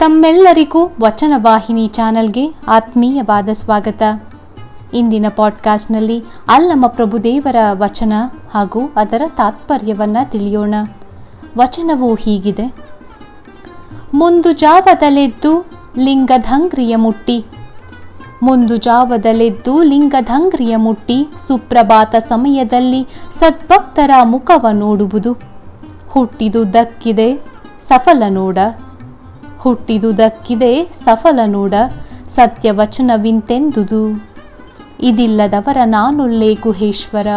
ತಮ್ಮೆಲ್ಲರಿಗೂ ವಚನ ವಾಹಿನಿ ಚಾನೆಲ್ಗೆ ಆತ್ಮೀಯವಾದ ಸ್ವಾಗತ. ಇಂದಿನ ಪಾಡ್ಕಾಸ್ಟ್ನಲ್ಲಿ ಅಲ್ಲಮ್ಮ ಪ್ರಭುದೇವರ ವಚನ ಹಾಗೂ ಅದರ ತಾತ್ಪರ್ಯವನ್ನ ತಿಳಿಯೋಣ. ವಚನವು ಹೀಗಿದೆ. ಮುಂದು ಜಾವದಲೆದ್ದು ಲಿಂಗಧಂಗ್ರಿಯ ಮುಟ್ಟಿ. ಮುಂದು ಜಾವದಲೆದ್ದು ಲಿಂಗಧಂಗ್ರಿಯ ಮುಟ್ಟಿ ಸುಪ್ರಭಾತ ಸಮಯದಲ್ಲಿ ಸದ್ಭಕ್ತರ ಮುಖವ ನೋಡುವುದು. ಹುಟ್ಟಿದು ದಕ್ಕಿದೆ ಸಫಲ ನೋಡ. ಹುಟ್ಟಿದುದಕ್ಕಿದೆ ಸಫಲ ನೋಡ, ಸತ್ಯವಚನವಿಂತೆಂದುದು. ಇದಿಲ್ಲದವರ ನಾನುಲ್ಲೇ ಗುಹೇಶ್ವರ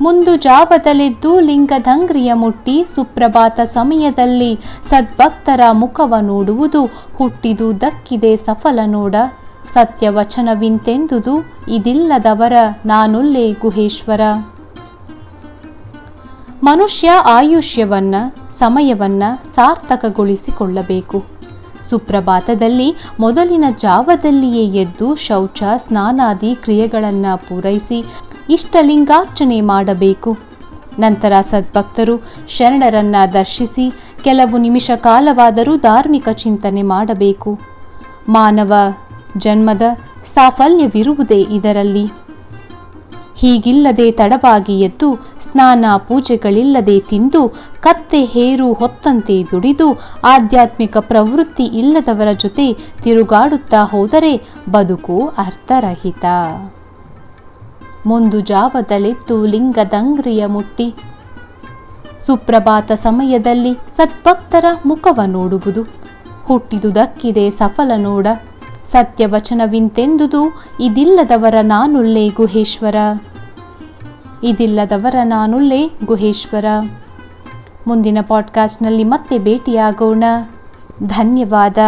ಮುಂದು ಜಾವದಲ್ಲಿದ್ದು ಲಿಂಗಧಂಗ್ರಿಯ ಮುಟ್ಟಿ, ಸುಪ್ರಭಾತ ಸಮಯದಲ್ಲಿ ಸದ್ಭಕ್ತರ ಮುಖವ ನೋಡುವುದು ಹುಟ್ಟಿದು ದಕ್ಕಿದೆ ಸಫಲ ನೋಡ, ಸತ್ಯವಚನವಿಂತೆಂದುದು. ಇದಿಲ್ಲದವರ ನಾನುಲ್ಲೇ ಗುಹೇಶ್ವರ ಮನುಷ್ಯ ಆಯುಷ್ಯವನ್ನ ಸಮಯವನ್ನ ಸಾರ್ಥಕಗೊಳಿಸಿಕೊಳ್ಳಬೇಕು. ಸುಪ್ರಭಾತದಲ್ಲಿ ಮೊದಲಿನ ಜಾವದಲ್ಲಿಯೇ ಎದ್ದು ಶೌಚ, ಸ್ನಾನಾದಿ ಕ್ರಿಯೆಗಳನ್ನ ಪೂರೈಸಿ ಇಷ್ಟಲಿಂಗಾರ್ಚನೆ ಮಾಡಬೇಕು. ನಂತರ ಸದ್ಭಕ್ತರು ಶರಣರನ್ನ ದರ್ಶಿಸಿ ಕೆಲವು ನಿಮಿಷ ಕಾಲವಾದರೂ ಧಾರ್ಮಿಕ ಚಿಂತನೆ ಮಾಡಬೇಕು. ಮಾನವ ಜನ್ಮದ ಸಾಫಲ್ಯವಿರುವುದೇ ಇದರಲ್ಲಿ. ಹೀಗಿಲ್ಲದೆ ತಡವಾಗಿ ಎದ್ದು ಸ್ನಾನ ಪೂಜೆಗಳಿಲ್ಲದೆ ತಿಂದು ಕತ್ತೆ ಹೇರು ಹೊತ್ತಂತೆ ದುಡಿದು ಆಧ್ಯಾತ್ಮಿಕ ಪ್ರವೃತ್ತಿ ಇಲ್ಲದವರ ಜೊತೆ ತಿರುಗಾಡುತ್ತಾ ಹೋದರೆ ಬದುಕು ಅರ್ಥರಹಿತ. ಮುಂದು ಜಾವದಲ್ಲಿತ್ತು ಲಿಂಗದಂಗ್ರಿಯ ಮುಟ್ಟಿ. ಸುಪ್ರಭಾತ ಸಮಯದಲ್ಲಿ ಸದ್ಭಕ್ತರ ಮುಖವ ನೋಡುವುದು. ಹುಟ್ಟಿದುದಕ್ಕಿದೆ ಸಫಲ ನೋಡ. ಸತ್ಯವಚನವಿಂತೆಂದುದು ಇದಿಲ್ಲದವರ ನಾನುಲ್ಲೇ ಗುಹೇಶ್ವರ ಇದಿಲ್ಲದವರ ನಾನುಲ್ಲೇ ಗುಹೇಶ್ವರ. ಮುಂದಿನ ಪಾಡ್ಕಾಸ್ಟ್ನಲ್ಲಿ ಮತ್ತೆ ಭೇಟಿಯಾಗೋಣ. ಧನ್ಯವಾದ.